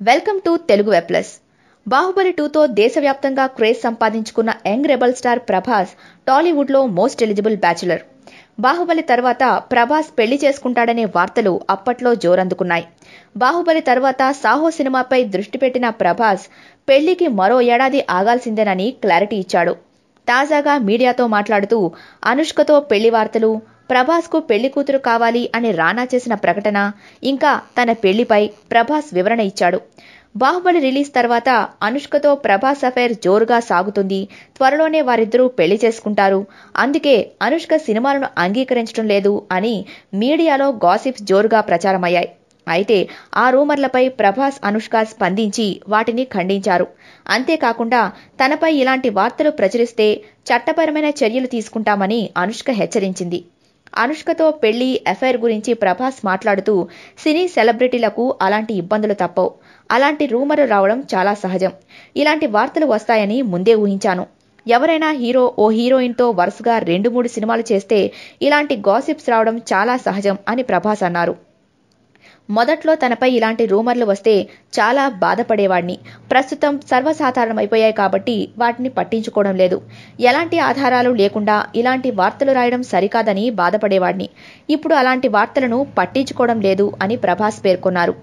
Welcome to Telugu web plus Baahubali టూతో దేశవ్యాప్తంగా craze సంపాదించుకున్న యంగ్ రెబల్ స్టార్ ప్రభాస్ టాలీవుడ్లో మోస్ట్ ఎలిజిబుల్ బ్యాచులర్ బాహుబలి తర్వాత ప్రభాస్ పెళ్ళి చేసుకుంటాడనే వార్తలు అప్పట్లో జోరందుకున్నాయి. బాహుబలి తర్వాత సాహో సినిమాపై దృష్టి పెట్టిన ప్రభాస్ పెళ్ళికి మరో ఏడాది ఆగాల్సిందేనని క్లారిటీ ఇచ్చాడు. తాజాగా మీడియాతో మాట్లాడుతూ అనుష్కతో పెళ్ళి వార్తలు ప్రభాస్కు పెళ్ళి కూతురు కావాలి అని రానా చేసిన ప్రకటన ఇంకా తన పెళ్ళిపై ప్రభాస్ వివరణ ఇచ్చాడు. బాహుబలి రిలీజ్ తర్వాత అనుష్కతో ప్రభాస్ అఫైర్ జోరుగా సాగుతుంది. త్వరలోనే వారిద్దరూ పెళ్ళి చేసుకుంటారు. అందుకే అనుష్క సినిమాలను అంగీకరించడం లేదు అని మీడియాలో గాసిప్స్ జోరుగా ప్రచారమయ్యాయి. అయితే ఆ రూమర్లపై ప్రభాస్ అనుష్క స్పందించి వాటిని ఖండించారు. అంతేకాకుండా తనపై ఇలాంటి వార్తలు ప్రచురిస్తే చట్టపరమైన చర్యలు తీసుకుంటామని అనుష్క హెచ్చరించింది. అనుష్కతో పెళ్ళి అఫైర్ గురించి ప్రభాస్ మాట్లాడుతూ సినీ సెలబ్రిటీలకు అలాంటి ఇబ్బందులు తప్పవు. అలాంటి రూమర్ రావడం చాలా సహజం. ఇలాంటి వార్తలు వస్తాయని ముందే ఊహించాను. ఎవరైనా హీరో ఓ హీరోయిన్తో వరుసగా రెండు మూడు సినిమాలు చేస్తే ఇలాంటి గాసిప్స్ రావడం చాలా సహజం అని ప్రభాస్ అన్నారు. మొదట్లో తనపై ఇలాంటి రూమర్లు వస్తే చాలా బాధపడేవాడిని. ప్రస్తుతం సర్వసాధారణమైపోయాయి కాబట్టి వాటిని పట్టించుకోవడం లేదు. ఎలాంటి ఆధారాలు లేకుండా ఇలాంటి వార్తలు రాయడం సరికాదని బాధపడేవాడిని. ఇప్పుడు అలాంటి వార్తలను పట్టించుకోవడం లేదు అని ప్రభాస్ పేర్కొన్నారు.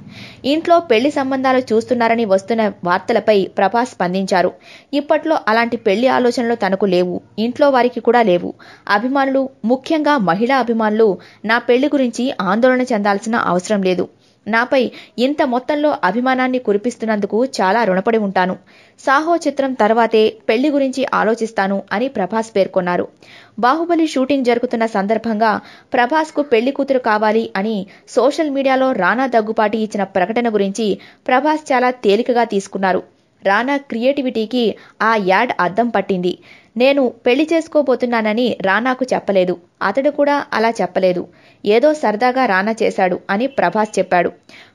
ఇంట్లో పెళ్ళి సంబంధాలు చూస్తున్నారని వస్తున్న వార్తలపై ప్రభాస్ స్పందించారు. ఇప్పట్లో అలాంటి పెళ్ళి ఆలోచనలు తనకు లేవు ఇంట్లో వారికి కూడా లేవు. అభిమానులు ముఖ్యంగా మహిళా అభిమానులు నా పెళ్ళి గురించి ఆందోళన చెందాల్సిన అవసరం లేదు. నాపై ఇంత మొత్తంలో అభిమానాన్ని కురిపిస్తున్నందుకు చాలా రుణపడి ఉంటాను. సాహో చిత్రం తర్వాతే పెళ్ళి గురించి ఆలోచిస్తాను అని ప్రభాస్ పేర్కొన్నారు. బాహుబలి షూటింగ్ జరుగుతున్న సందర్భంగా ప్రభాస్కు పెళ్ళి కూతురు కావాలి అని సోషల్ మీడియాలో రానా దగ్గుపాటి ఇచ్చిన ప్రకటన గురించి ప్రభాస్ చాలా తేలికగా తీసుకున్నారు. రానా క్రియేటివిటీకి ఆ యాడ్ అద్దం పట్టింది. నేను పెళ్ళి చేసుకోబోతున్నానని రానాకు చెప్పలేదు. అతడు కూడా అలా చెప్పలేదు. ఏదో సరదాగా రానా చేశాడు అని ప్రభాస్ చెప్పాడు.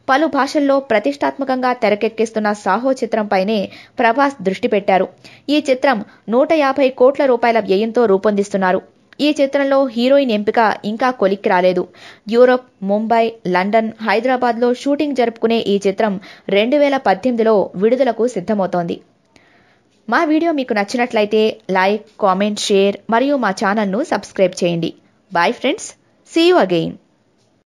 పలు భాషల్లో ప్రతిష్టాత్మకంగా తెరకెక్కిస్తున్న సాహో చిత్రంపైనే ప్రభాస్ దృష్టి పెట్టారు. ఈ చిత్రం నూట యాభై కోట్ల రూపాయల వ్యయంతో రూపొందిస్తున్నారు. ఈ చిత్రంలో హీరోయిన్ ఎంపిక ఇంకా కొలిక్కి రాలేదు. యూరోప్ ముంబై లండన్ హైదరాబాద్లో షూటింగ్ జరుపుకునే ఈ చిత్రం రెండు వేల పద్దెనిమిదిలో విడుదలకు సిద్ధమవుతోంది. మా వీడియో మీకు నచ్చినట్లయితే లైక్ కామెంట్ షేర్ మరియు మా ఛానల్ను సబ్స్క్రైబ్ చేయండి. Bye friends. See you again